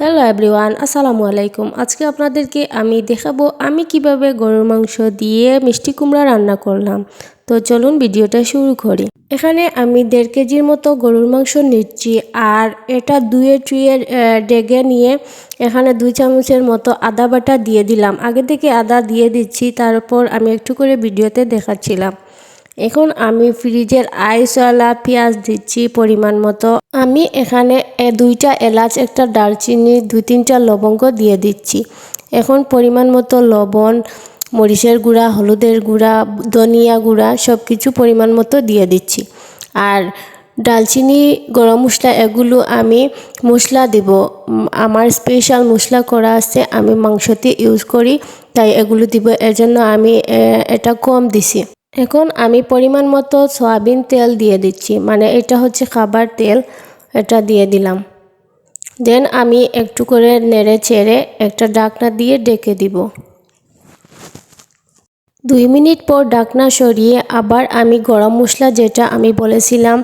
Hello everyone আসসালামু আলাইকুম আজকে আপনাদেরকে আমি দেখাবো আমি কীভাবে গরুর মাংস দিয়ে মিষ্টি কুমড়া রান্না করলাম। তো চলুন ভিডিওটা শুরু করি। এখানে আমি দেড় কেজির মতো গরুর মাংস নিচ্ছি আর এটা দুয়ে টুয়ের ডেগে নিয়ে এখানে দুই চামচের মতো আদা বাটা দিয়ে দিলাম। আগে থেকে আদা দিয়ে দিচ্ছি, তারপর আমি একটু করে ভিডিওতে দেখাচ্ছিলাম। এখন আমি ফ্রিজের আইসওয়ালা পেঁয়াজ দিচ্ছি পরিমাণ মতো। আমি এখানে দুইটা এলাচ, একটা দারচিনি, দুই তিনটা লবঙ্গ দিয়ে দিচ্ছি। এখন পরিমাণ মতো লবণ, মরিচের গুঁড়া, হলুদের গুঁড়া, ধনিয়া গুঁড়া সব কিছু পরিমাণ মতো দিয়ে দিচ্ছি। আর ডালচিনি গরম মশলা এগুলো আমি মশলা দিব। আমার স্পেশাল মশলা করা আছে, আমি মাংসতে ইউজ করি, তাই এগুলো দিব। এর জন্য আমি এটা কম দিছি। এখন আমি পরিমাণ মতো সয়াবিন তেল দিয়ে দিচ্ছি। মানে এটা হচ্ছে খাবার তেল, এটা দিয়ে দিলাম। দেন আমি একটু করে নেড়ে চেড়ে একটা ডাকনা দিয়ে ডেকে দিব। দুই মিনিট পর ডাকনা সরিয়ে আবার আমি গরম মশলা যেটা আমি বলেছিলাম,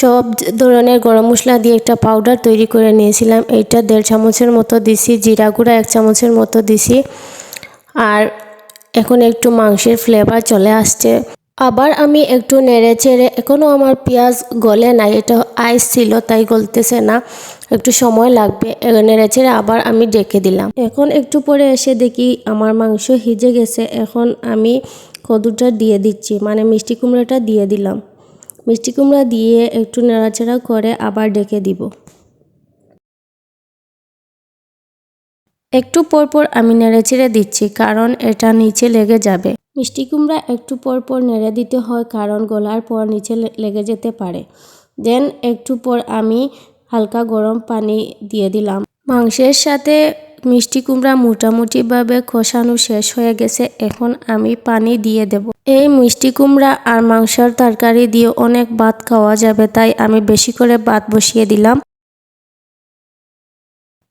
সব ধরনের গরম মশলা দিয়ে একটা পাউডার তৈরি করে নিয়েছিলাম। এইটা দেড় চামচের মতো দিছি, জিরা গুঁড়া এক চামচের মতো দিছি। আর এখন একটু মাংসের ফ্লেভার চলে আসছে। আবার আমি একটু নেড়ে চেড়ে এখনও আমার পেঁয়াজ গলে নাই, এটা আইস ছিল, তাই গলতেছে না। একটু সময় লাগবে নেড়ে চেড়ে আবার আমি ডেকে দিলাম। এখন একটু পরে এসে দেখি আমার মাংস হিজে গেছে, এখন আমি কদুটা দিয়ে দিচ্ছি মানে মিষ্টি কুমড়োটা দিয়ে দিলাম। মিষ্টি কুমড়া দিয়ে একটু নাড়াচাড়া করে আবার ডেকে দিব। একটু পর পর আমি নেড়ে চেড়ে দিচ্ছি, কারণ এটা নিচে লেগে যাবে। মিষ্টি কুমড়া একটু পর পর নেড়ে দিতে হয়, কারণ গলার পর নিচে লেগে যেতে পারে। দেন একটু পর আমি হালকা গরম পানি দিয়ে দিলাম। মাংসের সাথে মিষ্টি কুমড়া মোটামুটিভাবে কষানো শেষ হয়ে গেছে, এখন আমি পানি দিয়ে দেব। এই মিষ্টি কুমড়া আর মাংসের তরকারি দিয়ে অনেক ভাত খাওয়া যাবে, তাই আমি বেশি করে ভাত বসিয়ে দিলাম।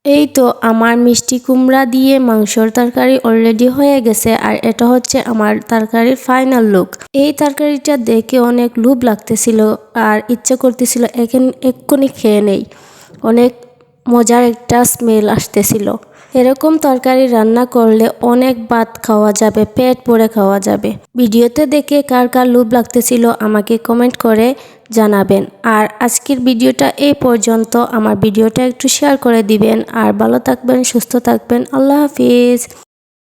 এই তো আমার মিষ্টি কুমড়া দিয়ে মাংসর তরকারি অলরেডি হয়ে গেছে আর এটা হচ্ছে আমার তরকারির ফাইনাল লুক এই তরকারিটা দেখে অনেক লুভ লাগতেছিল আর ইচ্ছে করতেছিল এখন এক্ষুনি খেয়ে নেই। অনেক মজার একটা স্মেল আসতেছিল। এরকম তরকারি রান্না করলে অনেক ভাত খাওয়া যাবে, পেট পরে খাওয়া যাবে। ভিডিওতে দেখে কার কার লোভ লাগতেছিল আমাকে কমেন্ট করে জানাবেন। আর আজকের ভিডিওটা এই পর্যন্ত। আমার ভিডিওটা একটু শেয়ার করে দিবেন। আর ভালো থাকবেন, সুস্থ থাকবেন। আল্লাহ হাফিজ।